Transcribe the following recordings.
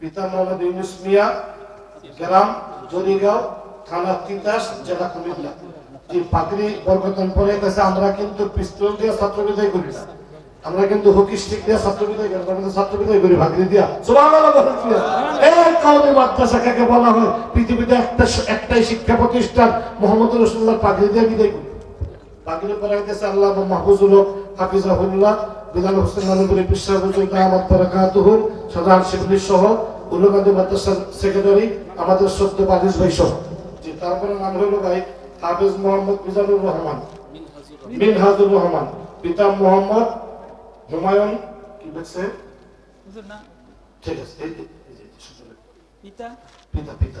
পিতা মোহাম্মদ ইউনুস মিয়া গ্রাম জরিগাঁও থানা তিতাস জেলা কুমিল্লা। যে পাগড়ি বরকতন পরে গেছে, আমরা কিন্তু পিস্তল দিয়ে ছাত্র বিদায় করি না। আমরা কিন্তু হকি স্টিক দিয়ে ছাত্র বিদায় করি আমরা ছাত্র বিদায় করি ভাগড়ি দিয়া। সুবহানাল্লাহ? এই কাউমি মাদ্রাসা কাকে বলা হয়? পৃথিবীতে একটা একটাই শিক্ষা প্রতিষ্ঠান মোহাম্মদ রসুল্লাহ পাগড়ি দিয়ে বিদায় করি। পাগড়ি পরে গেছে আল্লাহ মাহফুজুল হক হাফিজাহুল্লাহ বিলাল হোসেন নানুপুরি বিশ্বাস হুজুর আহমদ বারাকাতুহু সাধারণ শিবলি সহ উল্লকান্দি মাদ্রাসার সেক্রেটারি আমাদের সত্য বাদিস ভাই সহ। জি তারপরে নাম হলো ভাই হাফিজ মোহাম্মদ মিজানুর রহমান। মিনহাজুর রহমান। পিতা মোহাম্মদ হুমায়ুন কি বলছে? ঠিক আছে যে। পিতা? পিতা পিতা।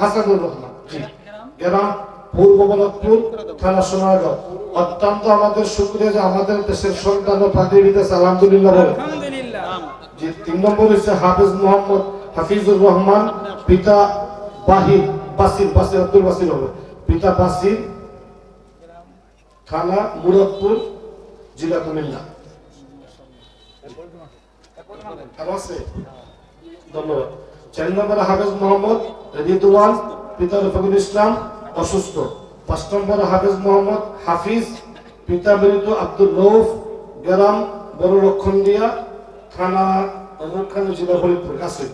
হাসানুর রহমান জি। গ্রাম? গ্রাম পূর্ব বলকপুর থানা সোনারগাঁও। অত্যন্ত আমাদের শুক্রিয়া যে আমাদের দেশের সন্তান ও পাগড়িতে আলহামদুলিল্লাহ বলে। যে তিন নম্বর হচ্ছে হাফিজ মোহাম্মদ হাফিজুর রহমান পিতা বাহির বাসির বাসির আব্দুল বাসির হবে পিতা বাসির থানা মুরাদপুর জেলা কুমিল্লা। ধন্যবাদ। চার নম্বরে হাফিজ মোহাম্মদ রিদওয়ান পিতা রফিকুল ইসলাম অসুস্থ। পাঁচ নম্বরে হাফিজ মোহাম্মদ হাফিজ, পিতা মৃত আব্দুল রৌফ গ্রাম বড় লক্ষণদিয়া থানা অনুখান জেলা ফরিদপুর, কাছে।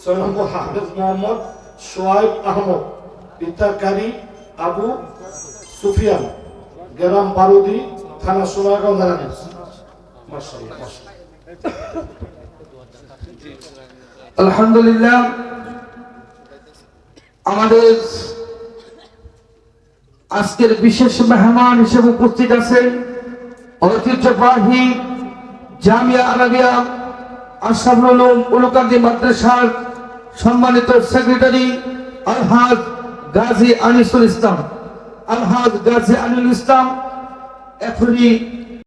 ছয় নম্বর হাফিজ মোহাম্মদ সোয়াইব আহমদ, পিতা কারি আবু সুফিয়ান, গ্রাম বারুদি, থানা সোনাগাঁও নারায়ণগঞ্জ। আলহামদুলিল্লাহ, আমাদের আজকের বিশেষ মেহমান হিসেবে উপস্থিত আছেন ঐতিহ্যবাহী জামিয়া আরাবিয়া আশরাফুল উলুম উলুকান্দি মাদ্রাসার সম্মানিত সেক্রেটারি আলহাজ গাজী আনিসুল ইসলাম। আলহাজ গাজী আনিল ইসলাম, এখনই